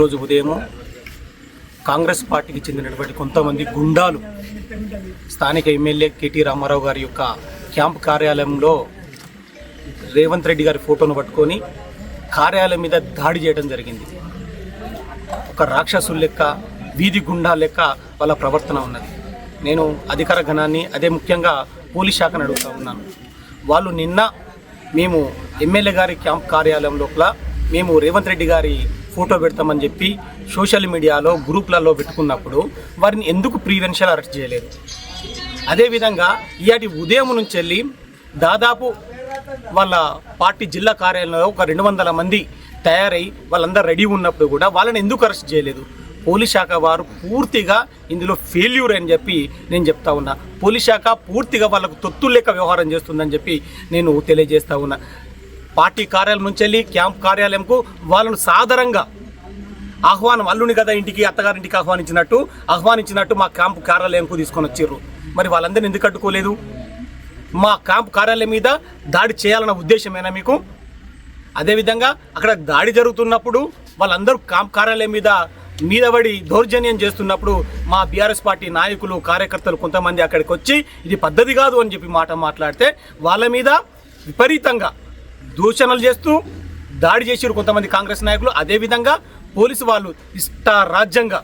రోజు ఉదయం కాంగ్రెస్ పార్టీకి చెందినటువంటి కొంతమంది గుండాలు స్థానిక ఎమ్మెల్యే కేటీ రామారావు గారి యొక్క క్యాంప్ కార్యాలయంలో రేవంత్ రెడ్డి గారి ఫోటోను పట్టుకొని కార్యాలయం మీద దాడి చేయడం జరిగింది. ఒక రాక్షసుల లెక్క వీధి గుండా లెక్క వాళ్ళ ప్రవర్తన ఉన్నది. నేను అధికార గణాన్ని అదే ముఖ్యంగా పోలీస్ శాఖను అడుగుతూ ఉన్నాను. వాళ్ళు నిన్న మేము ఎమ్మెల్యే గారి క్యాంప్ కార్యాలయం లోపల మేము రేవంత్ రెడ్డి గారి ఫోటో పెడతామని చెప్పి సోషల్ మీడియాలో గ్రూప్లలో పెట్టుకున్నప్పుడు వారిని ఎందుకు ప్రీవెన్షన్ అరెస్ట్ చేయలేదు? అదేవిధంగా ఇయాటి ఉదయం నుంచి వెళ్ళి దాదాపు వాళ్ళ పార్టీ జిల్లా కార్యాలయంలో ఒక రెండు వందల మంది తయారై వాళ్ళందరూ రెడీ ఉన్నప్పుడు కూడా వాళ్ళని ఎందుకు అరెస్ట్ చేయలేదు? పోలీస్ శాఖ వారు పూర్తిగా ఇందులో ఫెయిల్యూర్ అని చెప్పి నేను చెప్తా ఉన్నా. పోలీస్ శాఖ పూర్తిగా వాళ్ళకు తొత్తు లెక్క వ్యవహారం చేస్తుందని చెప్పి నేను తెలియజేస్తా ఉన్నా. పార్టీ కార్యాలయం నుంచి వెళ్ళి క్యాంప్ కార్యాలయంకు వాళ్ళను సాదరంగా ఆహ్వానం అల్లుని కదా ఇంటికి అత్తగారింటికి ఆహ్వానించినట్టు ఆహ్వానించినట్టు మా క్యాంపు కార్యాలయంకు తీసుకొని వచ్చారు మరి వాళ్ళందరినీ ఎందుకు అడ్డుకోలేదు? మా క్యాంపు కార్యాలయం మీద దాడి చేయాలన్న ఉద్దేశమేనా మీకు? అదేవిధంగా అక్కడ దాడి జరుగుతున్నప్పుడు వాళ్ళందరూ క్యాంప్ కార్యాలయం మీద మీద పడి దౌర్జన్యం చేస్తున్నప్పుడు మా బీఆర్ఎస్ పార్టీ నాయకులు కార్యకర్తలు కొంతమంది అక్కడికి వచ్చి ఇది పద్ధతి కాదు అని చెప్పి మాట మాట్లాడితే వాళ్ళ మీద విపరీతంగా దూషణలు చేస్తూ దాడి చేసారు కొంతమంది కాంగ్రెస్ నాయకులు. అదేవిధంగా పోలీసు వాళ్ళు ఇష్ట రాజ్యంగా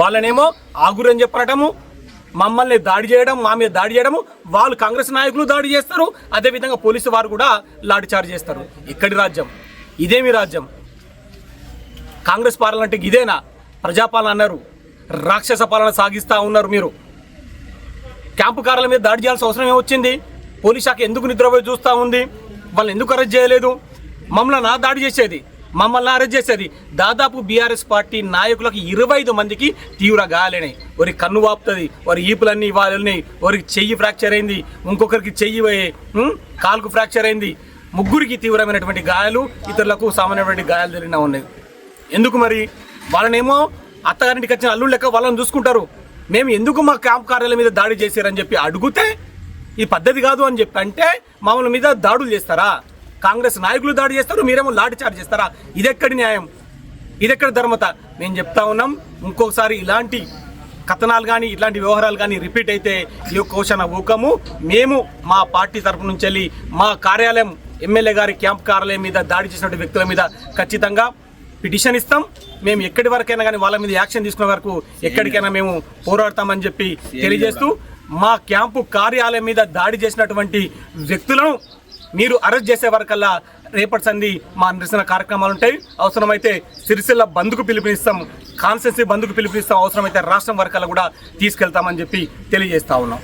వాళ్ళనేమో ఆగురని చెప్పడము మమ్మల్ని దాడి చేయడం మా మీద దాడి చేయడము వాళ్ళు కాంగ్రెస్ నాయకులు దాడి చేస్తారు. అదేవిధంగా పోలీసు వారు కూడా లాఠీ చార్జ్ చేస్తారు. ఇక్కడి రాజ్యం ఇదేమి రాజ్యం. కాంగ్రెస్ పాలన అంటే ఇదేనా? ప్రజాపాలన అన్నారు. రాక్షస పాలన సాగిస్తూ ఉన్నారు మీరు. క్యాంపు కార్ల మీద దాడి చేయాల్సిన అవసరం ఏమొచ్చింది పోలీస్ శాఖ ఎందుకు నిద్రపోయి చూస్తూ ఉంది? వాళ్ళని ఎందుకు అరెస్ట్ చేయలేదు? మమ్మల్ని నా దాడి చేసేది. మమ్మల్ని అరెస్ట్ చేసేది. దాదాపు బీఆర్ఎస్ పార్టీ నాయకులకు ఇరవై ఐదు మందికి తీవ్ర గాయాలైనాయి వారి కన్ను వాపుతుంది వారి ఈపులన్నీ వాళ్ళని వారికి చెయ్యి ఫ్రాక్చర్ అయింది. ఇంకొకరికి చెయ్యి కాలుకు ఫ్రాక్చర్ అయింది. ముగ్గురికి తీవ్రమైనటువంటి గాయాలు ఇతరులకు సామాన్యమైనటువంటి గాయాలు జరిగిన ఉన్నాయి. ఎందుకు మరి? వాళ్ళనేమో అత్తగారింటికి వచ్చిన అల్లుళ్ళు లెక్క వాళ్ళని చూసుకుంటారు. మేము ఎందుకు మా క్యాంప్ కార్యాలయం మీద దాడి చేశారని చెప్పి అడిగితే ఈ పద్ధతి కాదు అని చెప్పి అంటే మామూలు మీద దాడులు చేస్తారా? కాంగ్రెస్ నాయకులు దాడి చేస్తారు మీరేమో లాఠీ చార్జ్ చేస్తారా? ఇదెక్కడి న్యాయం? ఇదెక్కడి ధర్మత? మేము చెప్తా ఉన్నాం ఇంకొకసారి ఇలాంటి కథనాలు కానీ ఇట్లాంటి వ్యవహారాలు కానీ రిపీట్ అయితే ఈ యొక్క క్వశ్చన్ ఊకము. మేము మా పార్టీ తరపు నుంచి వెళ్ళి మా కార్యాలయం ఎమ్మెల్యే గారి క్యాంప్ కార్యాలయం మీద దాడి చేసినటువంటి వ్యక్తుల మీద ఖచ్చితంగా పిటిషన్ ఇస్తాం. మేము ఎక్కడి వరకైనా కానీ వాళ్ళ మీద యాక్షన్ తీసుకునే వరకు ఎక్కడికైనా మేము పోరాడతామని చెప్పి తెలియజేస్తూ మా క్యాంపు కార్యాలయం మీద దాడి చేసినటువంటి వ్యక్తులను మీరు అరెస్ట్ చేసే వరకల్లా రేపటి సంధి మా నిరసన కార్యక్రమాలు ఉంటాయి. అవసరమైతే సిరిసిల్ల బంద్కు పిలుపునిస్తాం కాన్స్టెన్సీ బంద్కు పిలుపునిస్తాం అవసరమైతే రాష్ట్రం వరకల్లా కూడా తీసుకెళ్తామని చెప్పి తెలియజేస్తా ఉన్నాం.